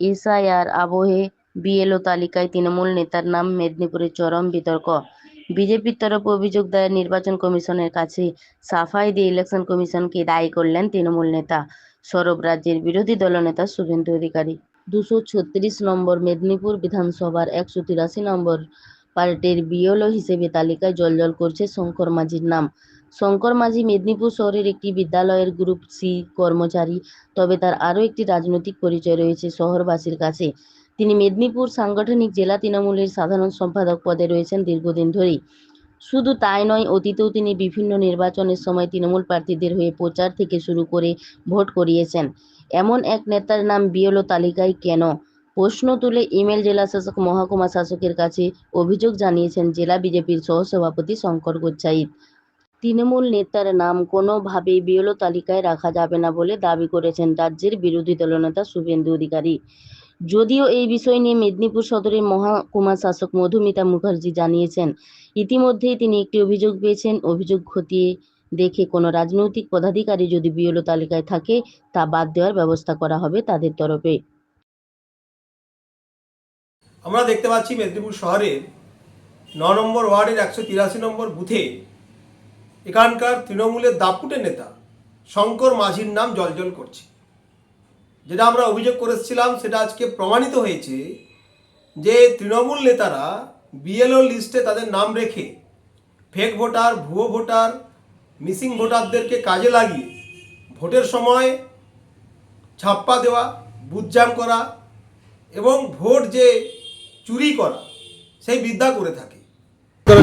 SIR আবহে BLO তালিকায় তৃণমূল নেতার নাম মেদিনীপুরে চরম বিতর্ক। বিজেপির তরফে অভিযোগ দায়ের নির্বাচন কমিশনের কাছে সাফাই দিয়ে ইলেকশন কমিশনকে দায়ী করলেন তৃণমূল নেতা। সরব রাজ্যের বিরোধী দলনেতা শুভেন্দু অধিকারী। দুশো ছত্রিশ নম্বর মেদিনীপুর বিধানসভার একশো তিরাশি নম্বর পার্টির বিএলও হিসেবে তালিকায় জলজল করছে শঙ্কর মাঝির নাম। শঙ্কর মাঝি মেদিনীপুর শহরের একটি বিদ্যালয়ের গ্রুপ সি কর্মচারী, তবে তার আরও একটি রাজনৈতিক পরিচয় রয়েছে শহরবাসীর কাছে। তিনি মেদিনীপুর সাংগঠনিক জেলা তৃণমূলের সাধারণ সম্পাদক পদে রয়েছেন দীর্ঘদিন ধরেই। শুধু তাই নয়, অতীতেও তিনি বিভিন্ন নির্বাচনের সময় তৃণমূল প্রার্থীদের হয়ে প্রচার থেকে শুরু করে ভোট করিয়েছেন। এমন এক নেতার নাম বিএলও তালিকায় কেন? প্রশ্ন তুলে ইমেল জেলা শাসক, মহকুমা শাসকের কাছে অভিযোগ জানিয়েছেন জেলা বিজেপির সহসভাপতি শঙ্কর গোচ্ছাইত। তৃণমূল নেতার নাম কোনোভাবেই বিএলও তালিকায় রাখা যাবে না বলে দাবি করেছেন রাজ্যের বিরোধী দলনেতা শুভেন্দু অধিকারী। যদিও এই বিষয় নিয়ে মেদিনীপুর সদরের মহকুমা শাসক মধুমিতা মুখার্জি জানিয়েছেন, ইতিমধ্যেই তিনি একটি অভিযোগ পেয়েছেন। অভিযোগ খতিয়ে দেখে কোনো রাজনৈতিক পদাধিকারী যদি বিএলও তালিকায় থাকে, তা বাদ দেওয়ার ব্যবস্থা করা হবে তাদের তরফে। আমরা দেখতে পাচ্ছি মেদিনীপুর শহরের ন নম্বর ওয়ার্ডের একশো তিরাশি নম্বর বুথে এখানকার তৃণমূলের দাপুটে নেতা শঙ্কর মাঝির নাম জলজল করছে। যেটা আমরা অভিযোগ করেছিলাম, সেটা আজকে প্রমাণিত হয়েছে যে তৃণমূল নেতারা বিএলও লিস্টে তাদের নাম রেখে ফেক ভোটার ভুয়ো ভোটার মিসিং ভোটারদেরকে কাজে লাগিয়ে ভোটের সময় ছাপ্পা দেওয়া বুথ জ্যাম করা এবং ভোট যে চুরি করা, সেই বিদ্যা করে থাকে।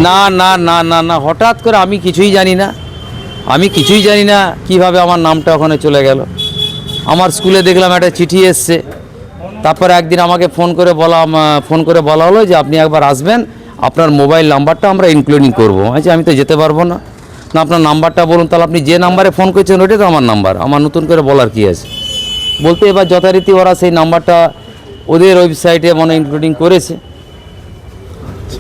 না না না না না, হঠাৎ করে আমি কিছুই জানি না। আমি কিছুই জানি না কীভাবে আমার নামটা ওখানে চলে গেল। আমার স্কুলে দেখলাম একটা চিঠি এসছে। তারপরে একদিন আমাকে ফোন করে বলা ফোন করে বলা হলো যে আপনি একবার আসবেন, আপনার মোবাইল নাম্বারটা আমরা ইনক্লুডিং করব। আচ্ছা আমি তো যেতে পারব না। না, আপনার নাম্বারটা বলুন, তাহলে আপনি যে নাম্বারে ফোন করছেন ওইটাই তো আমার নাম্বার। আমার নতুন করে বলার কি আছে? বলতে এবার যথারীতি ওরা সেই নাম্বারটা ওদের ওয়েবসাইটে মানে ইনক্লুডিং করেছে।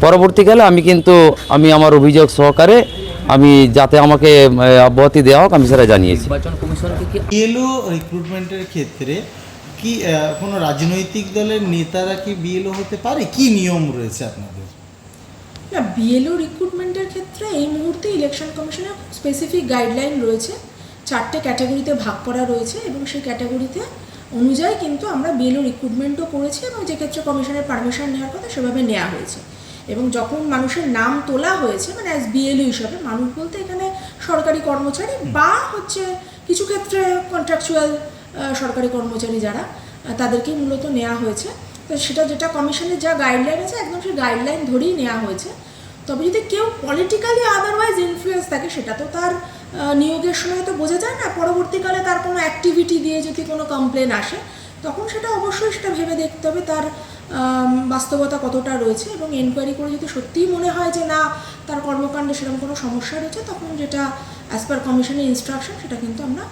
পরবর্তীকালে আমি কিন্তু আমি আমার অভিযোগ সহকারে আমি যাতে আমাকে অব্যাহতি দেওয়া হোক আমি সেটা জানিয়েছি। বিএলও রিক্রুটমেন্টের ক্ষেত্রে কি কোনো রাজনৈতিক দলের নেতারা কি বিএলও হতে পারে? কি নিয়ম রয়েছে আপনাদের? না বিএলও রিক্রুটমেন্টের ক্ষেত্রে এই মুহূর্তে ইলেকশন কমিশনের স্পেসিফিক গাইডলাইন রয়েছে। চারটে ক্যাটাগরিতে ভাগ করা রয়েছে এবং সেই ক্যাটাগরিতে অনুযায়ী কিন্তু আমরা বিএলও রিক্রুটমেন্টও করেছি এবং যে ক্ষেত্রে কমিশনের পারমিশন নেওয়ার কথা সেভাবে নেওয়া হয়েছে। এবং যখন মানুষের নাম তোলা হয়েছে মানে অ্যাজ বিএলও হিসাবে মানুষ বলতে এখানে সরকারি কর্মচারী বা হচ্ছে কিছু ক্ষেত্রে কন্ট্রাকচুয়াল সরকারি কর্মচারী যারা আহ, তাদেরকেই মূলত নেওয়া হয়েছে। তো সেটা যেটা কমিশনের যা গাইডলাইন আছে একদম সেই গাইডলাইন ধরেই নেওয়া হয়েছে। তবে যদি কেউ পলিটিক্যালি আদারওয়াইজ ইনফ্লুয়েন্স থাকে সেটা তো তার নিয়োগের সময় তো বোঝা যায় না। পরবর্তীকালে তার কোনো অ্যাক্টিভিটি দিয়ে যদি কোনো কমপ্লেন আসে তখন সেটা অবশ্যই সেটা ভেবে দেখতে হবে। তার বাস্তবতা কতটা রয়েছে এবং এনকোয়ারি করে যদি সত্যিই মনে হয় যে না তার কর্মকাণ্ডে সেরকম কোনো সমস্যা রয়েছে তখন যেটা অ্যাজ পার কমিশনের ইনস্ট্রাকশন সেটা কিন্তু আমরা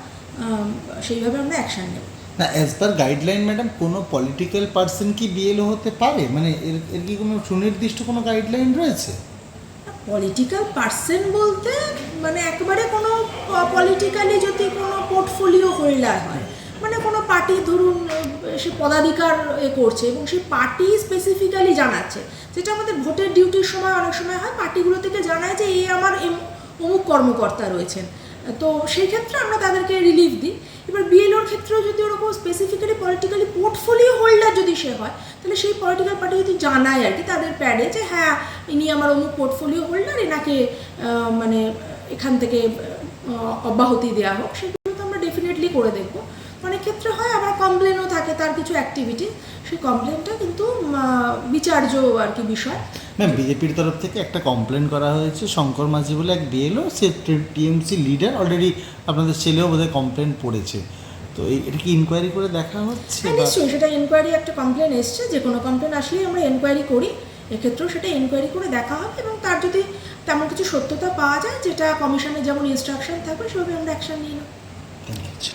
সেইভাবে আমরা অ্যাকশান নেব। না অ্যাজ পার গাইডলাইন ম্যাডাম কোনো পলিটিক্যাল পার্সন কি বিএলও হতে পারে? মানে এর এর কি কোনো সুনির্দিষ্ট কোনো গাইডলাইন রয়েছে? পলিটিক্যাল পার্সন বলতে মানে একবারে কোনো পলিটিক্যালি যদি কোনো পোর্টফোলিও হোল্ডার হয় মানে কোনো পার্টি ধরুন সে পদাধিকার এ করছে এবং সেই পার্টি স্পেসিফিক্যালি জানাচ্ছে। যেটা আমাদের ভোটের ডিউটির সময় অনেক সময় হয়, পার্টিগুলো থেকে জানায় যে এ আমার অমুক কর্মকর্তা রয়েছেন। তো সেই ক্ষেত্রে আমরা তাদেরকে রিলিফ দিই। এবার বিএলওর ক্ষেত্রেও যদি ওরকম স্পেসিফিক্যালি পলিটিক্যালি পোর্টফোলিও হোল্ডার যদি সে হয়, তাহলে সেই পলিটিক্যাল পার্টি যদি জানায় আর কি তাদের প্যাডে যে হ্যাঁ ইনি আমার অমুক পোর্টফোলিও হোল্ডার এনাকে মানে এখান থেকে অব্যাহতি দেওয়া হোক, সেগুলো তো আমরা ডেফিনেটলি করে দেখব অনেক ক্ষেত্রে হয় আবার কমপ্লেনও থাকে তার কিছু অ্যাক্টিভিটি সেই কমপ্লেনটা কিন্তু বিচার্য আর কি বিষয়। ম্যাম বিজেপির তরফ থেকে একটা কমপ্লেন করা হয়েছে। শঙ্কর মাঝি বলে এক বিএলও সে টিএমসি লিডার অলরেডি আপনাদের ছেলেও বোধহয় কমপ্লেন পড়েছে। তো এটা কি ইনকোয়ারি করে দেখা হচ্ছে হ্যাঁ নিশ্চয়ই সেটা ইনকোয়ারি একটা কমপ্লেন এসছে। যে কোনো কমপ্লেন আসলেই আমরা এনকোয়ারি করি। এক্ষেত্রেও সেটা এনকোয়ারি করে দেখা হবে এবং তার যদি তেমন কিছু সত্যতা পাওয়া যায় যেটা কমিশনের যেমন ইনস্ট্রাকশন থাকবে সেভাবে আমরা অ্যাকশন নিয়ে নেব। ঠিক আছে